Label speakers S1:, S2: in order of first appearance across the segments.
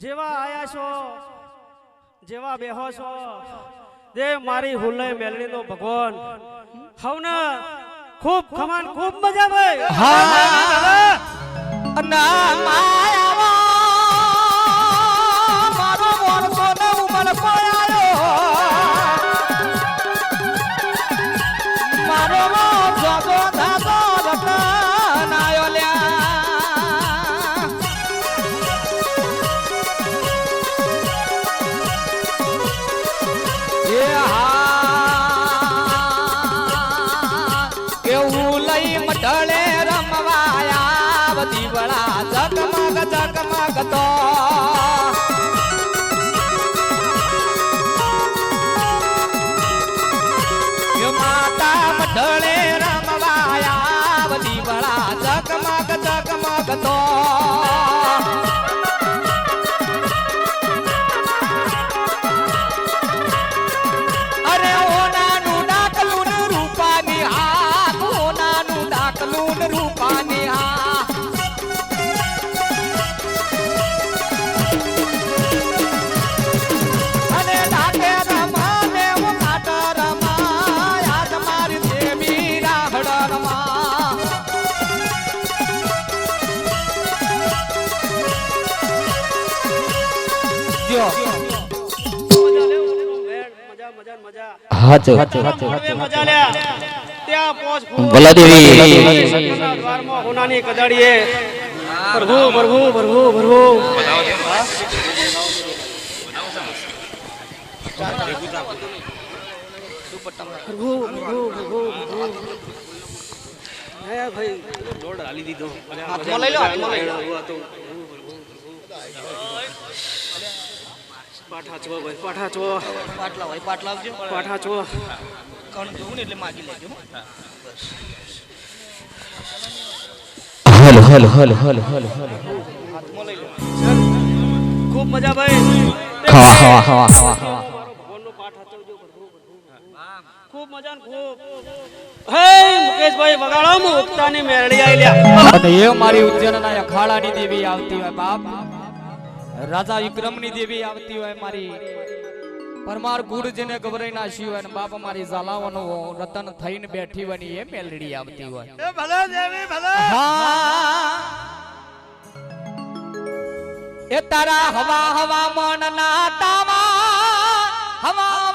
S1: જેવા આયા છો જેવા બેહો છો જે મારી હુલે મેલણી નો ભગવાન. હવને ખૂબ ખમાન ખૂબ મજા ભાઈ
S2: ના
S1: લાગતો
S3: હાચો ભલાદેવી
S1: હોનાની કદાડીએ પ્રભુ પ્રભુ પ્રભુ પ્રભુ. ભાઈ દોડ આલી દીધો
S2: લઈ લો હાથમાં લઈ લો.
S1: પાઠા ચો ભાઈ પાઠા ચો
S2: પાટલા હોય પાટલા આવજો
S1: પાઠા ચો
S2: કણ જોવું ને એટલે માગી લેજો
S3: hello hello hello hello hello hello.
S2: હાથમાં લઈ લો.
S1: ખૂબ મજા ભાઈ.
S3: ખાવા ખાવા ખાવા ખાવા ખાવા.
S1: ભગવાનનો પાઠ હાચવજો પ્રભુ પ્રભુ ખૂબ મજા ને ખૂબ. હે મુકેશભાઈ વગાડો મુ ઉગતાની મેરડી આઈ લ્યા
S2: એ મારી ઉજ્જૈનના અખાડાની દેવી આવતી હોય બાપ. રાજા વિક્રમની દેવી આવતી હોય મારી. પરમાર ગુડ જેને ના શિવ હોય બાપ મારી ઝાલાવાનો રતન થઈને બેઠી હોય ને એ મેલડી આવતી હોય.
S1: એ ભલે દેવી ભલે.
S2: હા. એ તારા હવા હવા મન ના તાવા હવા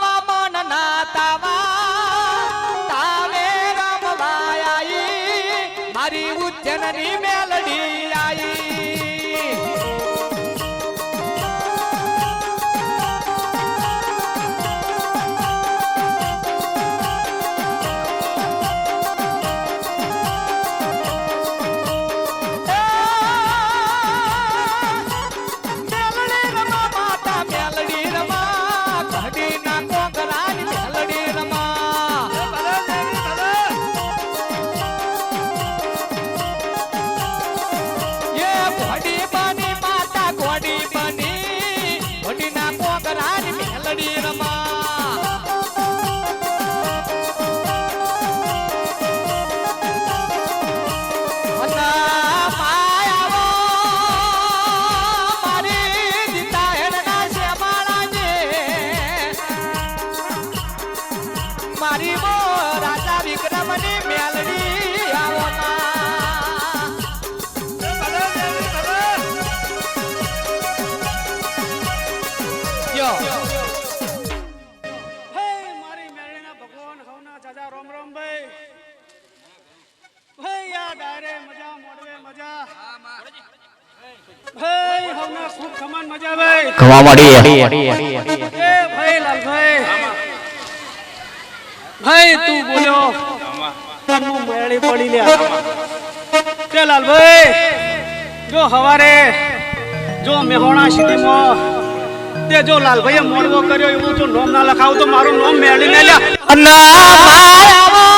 S2: મારી મો રાજા વિક્રમની મેલડી આવો ના.
S1: ભલે દેવી ભલે
S2: યો.
S1: હે મારી મેરડીના ભગવાન હવના ચાચા રોમ રોમ ભાઈ. ભાઈ યા ડાયરે મજા મોડવે મજા. ભાઈ હવના ખૂબ ખમાન મજા ભાઈ.
S3: ખવા મળી
S1: એ ભાઈ લાલભાઈ. ભાઈ તું બોલ્યો તનું મેળી પડી લે. તે લાલભાઈ જો હવારે જો મેહોણા સિટીમાં તે જો લાલભાઈએ મોડવો કર્યો એવું જો નોમ ના લખાવું તો મારું નોમ મેળી
S2: લે માયાવો મારી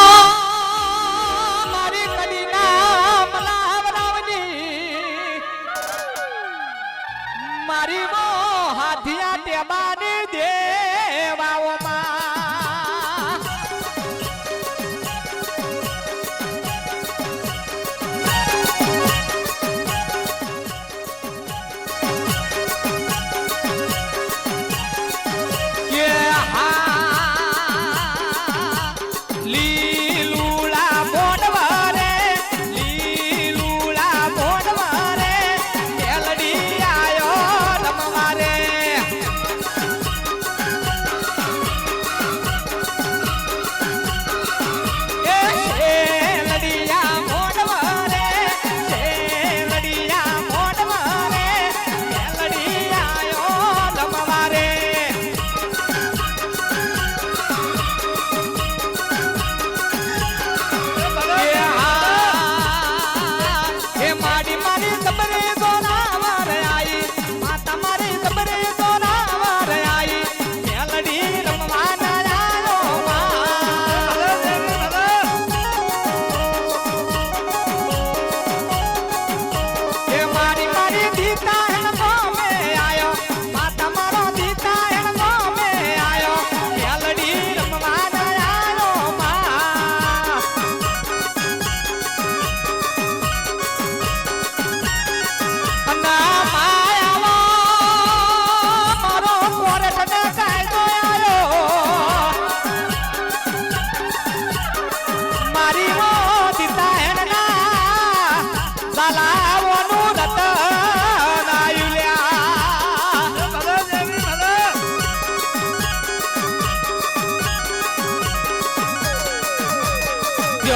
S2: કે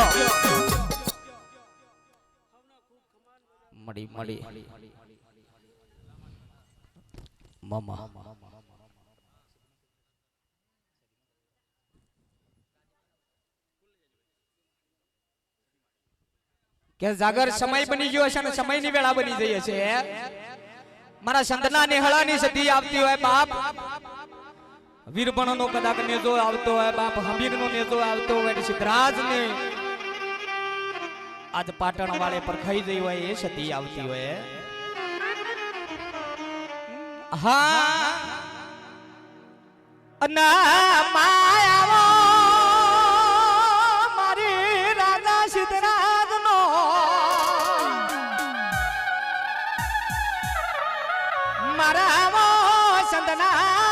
S2: જાગર સમય બની ગયો છે અને સમયની વેળા બની જઈ છે. મારા સંતના નિહળાની સદી આવતી હોય બાપ. વીરબણો નો કદાચ નેજો આવતો હોય બાપ. હમીર નો નેજો આવતો હોય. સિદ્ધરાજ ને આજ પાટણ વાળે પર ખાઈ ગઈ હોય એ સતી આવતી હોય, હા? અના માયાવો મારી રાજા સિદ્ધરાજ નો મારા સંતના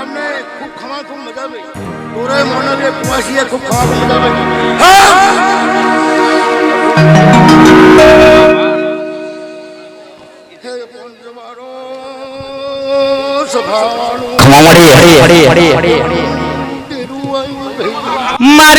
S2: અમીર ખૂબ ખમા ખૂબ મજા દોડા
S4: তোরে মনে রে কুয়াশিয়ে খুব খাওয়া বলে যাবে ক্ষমা
S3: মারি হরে হরে হরে হরে। মারি